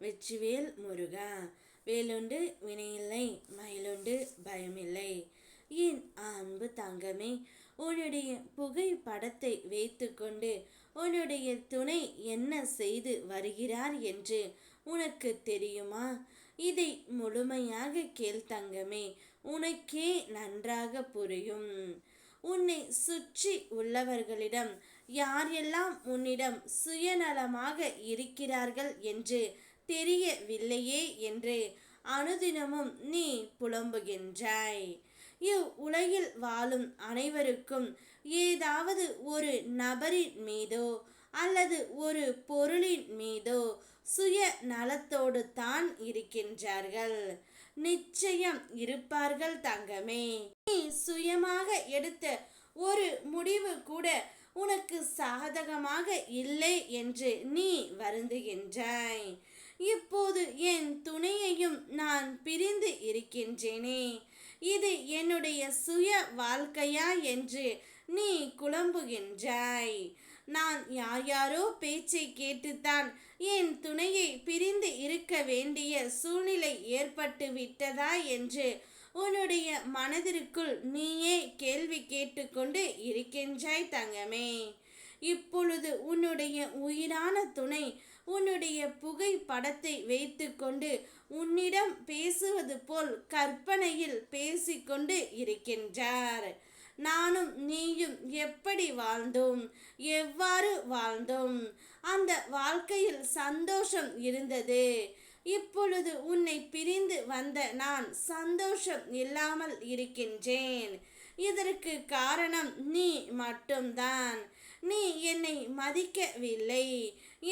வெற்றிவேல் முருகா. வேலுண்டு வினையில்லை மயிலுண்டு பயமில்லை. என் அன்பு தங்கமே உன்னுடைய புகைப்படத்தை வைத்துக்கொண்டு உன்னுடைய துணை என்ன செய்து வருகிறார் என்று உனக்கு தெரியுமா? இதை முழுமையாக கேள் தங்கமே உனக்கே நன்றாக புரியும். உன்னை சுற்றி உள்ளவர்களிடம் யாரெல்லாம் உன்னிடம் சுயநலமாக இருக்கிறார்கள் என்று தெரியவில்லையே என்று அனுதினமும் நீ புலம்புகின்றாய். இவ் உலகில் வாழும் அனைவருக்கும் ஏதாவது ஒரு நபரின் மீதோ அல்லது ஒரு பொருளின் மீதோ சுய நலத்தோடு தான் இருக்கின்றார்கள். நிச்சயம் இருப்பார்கள் தங்கமே. நீ சுயமாக எடுத்த ஒரு முடிவு கூட உனக்கு சாதகமாக இல்லை என்று நீ வருந்துகின்றாய் இப்போது என் துணையையும் நான் பிரிந்து இருக்கின்றேனே. இது என்னுடைய சுய வாழ்க்கையா என்று நீ குழம்புகின்றாய். நான் யார் யாரோ பேச்சை கேட்டுத்தான் என் துணையை பிரிந்து இருக்க வேண்டிய சூழ்நிலை ஏற்பட்டு விட்டதா என்று உன்னுடைய மனதிற்குள் நீயே கேள்வி கேட்டுக்கொண்டு இருக்கின்றாய் தங்கமே. இப்பொழுது உன்னுடைய உயிரான துணை உன்னுடைய புகைப்படத்தை வைத்துக்கொண்டு உன்னிடம் பேசுவது போல் கற்பனையில் பேசிக்கொண்டு இருக்கின்றார். நானும் நீயும் எப்படி வாழ்ந்தோம்? எவ்வாறு வாழ்ந்தோம்? அந்த வாழ்க்கையில் சந்தோஷம் இருந்தது. இப்பொழுது உன்னை பிரிந்து வந்த நான் சந்தோஷம் இல்லாமல் இருக்கின்றேன். இதற்கு காரணம் நீ மட்டும்தான். நீ என்னை மதிக்கவில்லை.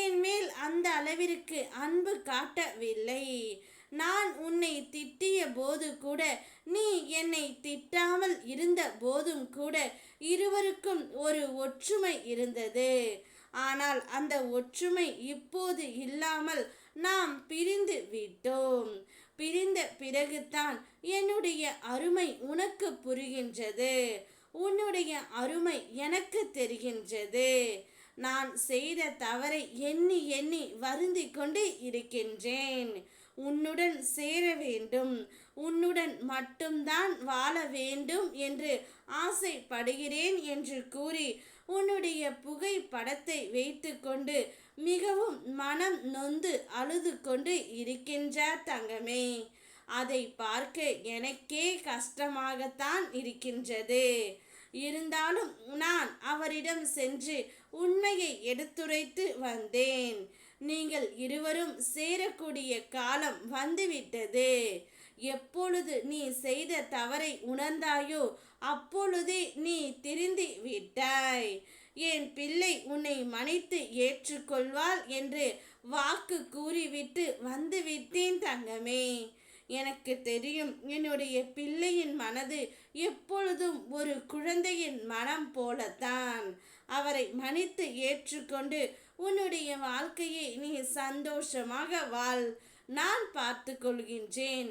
என் மேல் அந்த அளவிற்கு அன்பு காட்டவில்லை. நான் உன்னை திட்டிய போது கூட நீ என்னை திட்டாமல் இருந்த போதும் கூட இருவருக்கும் ஒரு ஒற்றுமை இருந்தது. ஆனால் அந்த ஒற்றுமை இப்போது இல்லாமல் நாம் பிரிந்து விட்டோம். பிரிந்த பிறகுதான் என்னுடைய அருமை உனக்கு புரிகின்றது. உன்னுடைய அருமை எனக்கு தெரிகின்றது. நான் செய்த தவறை எண்ணி எண்ணி வருந்தி கொண்டு இருக்கின்றேன். உன்னுடன் சேர வேண்டும். உன்னுடன் மட்டும்தான் வாழ வேண்டும் என்று ஆசைப்படுகிறேன் என்று கூறி உன்னுடைய புகைப்படத்தை வைத்துக்கொண்டு மிகவும் மனம் நொந்து அழுது கொண்டு இருக்கின்றார் தங்கமே. அதை பார்க்க எனக்கே கஷ்டமாகத்தான் இருக்கின்றது. இருந்தாலும் நான் அவரிடம் சென்று உண்மையை எடுத்துரைத்து வந்தேன். நீங்கள் இருவரும் சேரக்கூடிய காலம் வந்துவிட்டது. எப்பொழுது நீ செய்த தவறை உணர்ந்தாயோ அப்பொழுதே நீ திருந்தி விட்டாய். என் பிள்ளை உன்னை மன்னித்து ஏற்றுக்கொள்வாள் என்று வாக்கு கூறிவிட்டு வந்துவிட்டேன் தங்கமே. எனக்கு தெரியும் என்னுடைய பிள்ளையின் மனது எப்பொழுதும் ஒரு குழந்தையின் மனம் போலத்தான். அவரை மன்னித்து ஏற்றுக்கொண்டு உன்னுடைய வாழ்க்கையை நீ சந்தோஷமாக வாழ். நான் பார்த்து கொள்கின்றேன்